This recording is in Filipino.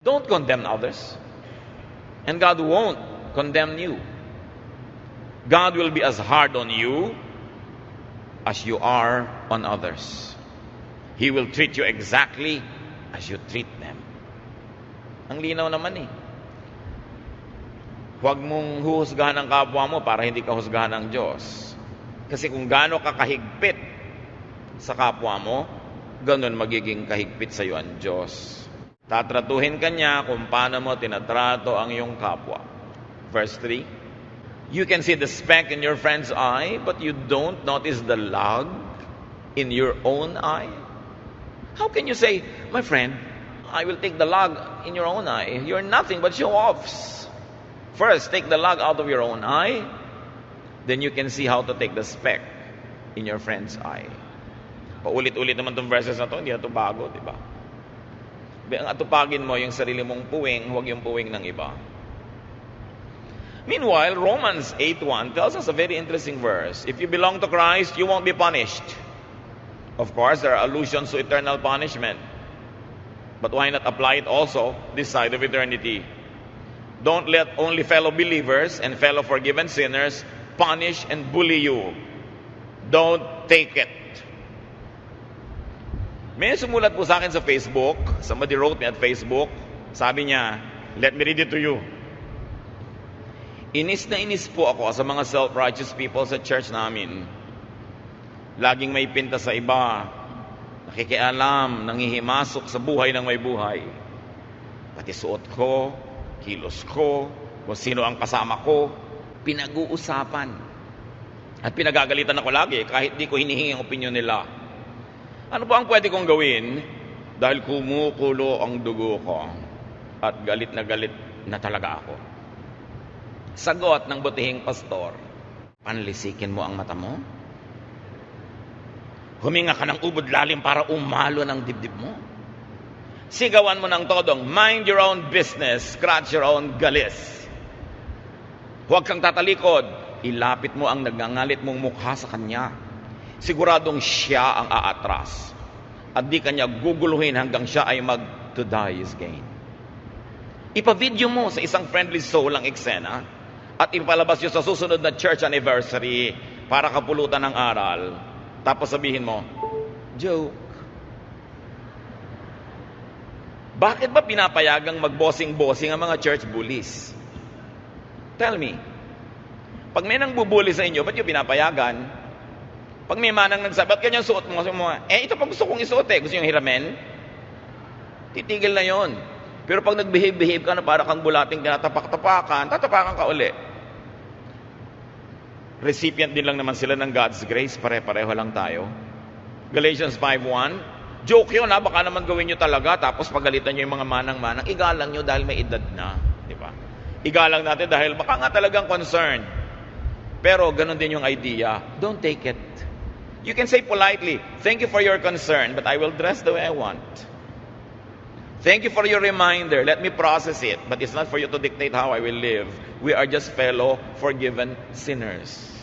Don't condemn others. And God won't condemn you. God will be as hard on you as you are on others. He will treat you exactly as you treat them. Ang linaw naman eh. Huwag mong huhusgahan ang kapwa mo para hindi ka husgahan ng Diyos. Kasi kung gaano ka kahigpit sa kapwa mo, ganun magiging kahigpit sa iyo ang Diyos. Tatratuhin ka niya kung paano mo tinatrato ang iyong kapwa. Verse 3, You can see the speck in your friend's eye, but you don't notice the log in your own eye? How can you say, My friend, I will take the log in your own eye? You're nothing but show-offs. First, take the log out of your own eye, then you can see how to take the speck in your friend's eye. Paulit-ulit naman itong verses na to, hindi na ito bago, di ba? Ang atupagin mo yung sarili mong puwing, huwag yung puwing ng iba. Meanwhile, Romans 8.1 tells us a very interesting verse. If you belong to Christ, you won't be punished. Of course, there are allusions to eternal punishment. But why not apply it also this side of eternity? Don't let only fellow believers and fellow forgiven sinners punish and bully you. Don't take it. May sumulat po sa akin sa Facebook, somebody wrote me at Facebook, sabi niya, let me read it to you. Inis na inis po ako sa mga self-righteous people sa church namin. Laging may pinta sa iba, nakikialam, nangihimasok sa buhay ng may buhay. Pati suot ko, kilos ko, kung sino ang kasama ko, pinag-uusapan. At pinagagalitan ako lagi kahit di ko hinihingi ang opinion nila. Ano ba ang pwede kong gawin? Dahil kumukulo ang dugo ko at galit na galit na talaga ako. Sagot ng butihing pastor, panlisikin mo ang mata mo? Huminga ka ng ubod lalim para umalo ng dibdib mo? Sigawan mo ng todong, mind your own business, scratch your own galis. Huwag kang tatalikod, ilapit mo ang nagngangalit mong mukha sa kanya siguradong siya ang aatras. At di kanya guguluhin hanggang siya ay mag to die is gain. Ipa-video mo sa isang friendly soul ang eksena at ipalabas nyo sa susunod na church anniversary para kapulutan ng aral. Tapos sabihin mo, joke. Bakit ba pinapayagang mag-bossing-bossing ang mga church bullies? Tell me. Pag may nang bubuli sa inyo, ba't yung pinapayagan? Pag may manang nagsabi, ba't ganyan suot mo? Sabi mo, eh, ito pa gusto kong isuot eh. Gusto yung hiramen? Titigil na yon. Pero pag nag-behave-behave ka na para kang bulating tinatapak-tapakan, tatapakan ka uli. Recipient din lang naman sila ng God's grace. Pare-pareho lang tayo. Galatians 5.1 Joke yun ha, baka naman gawin nyo talaga tapos pagalitan nyo yung mga manang-manang. Igalang nyo dahil may edad na. Di ba? Igalang natin dahil baka nga talagang concerned. Pero ganun din yung idea. Don't take it. You can say politely, thank you for your concern, but I will dress the way I want. Thank you for your reminder. Let me process it. But it's not for you to dictate how I will live. We are just fellow forgiven sinners.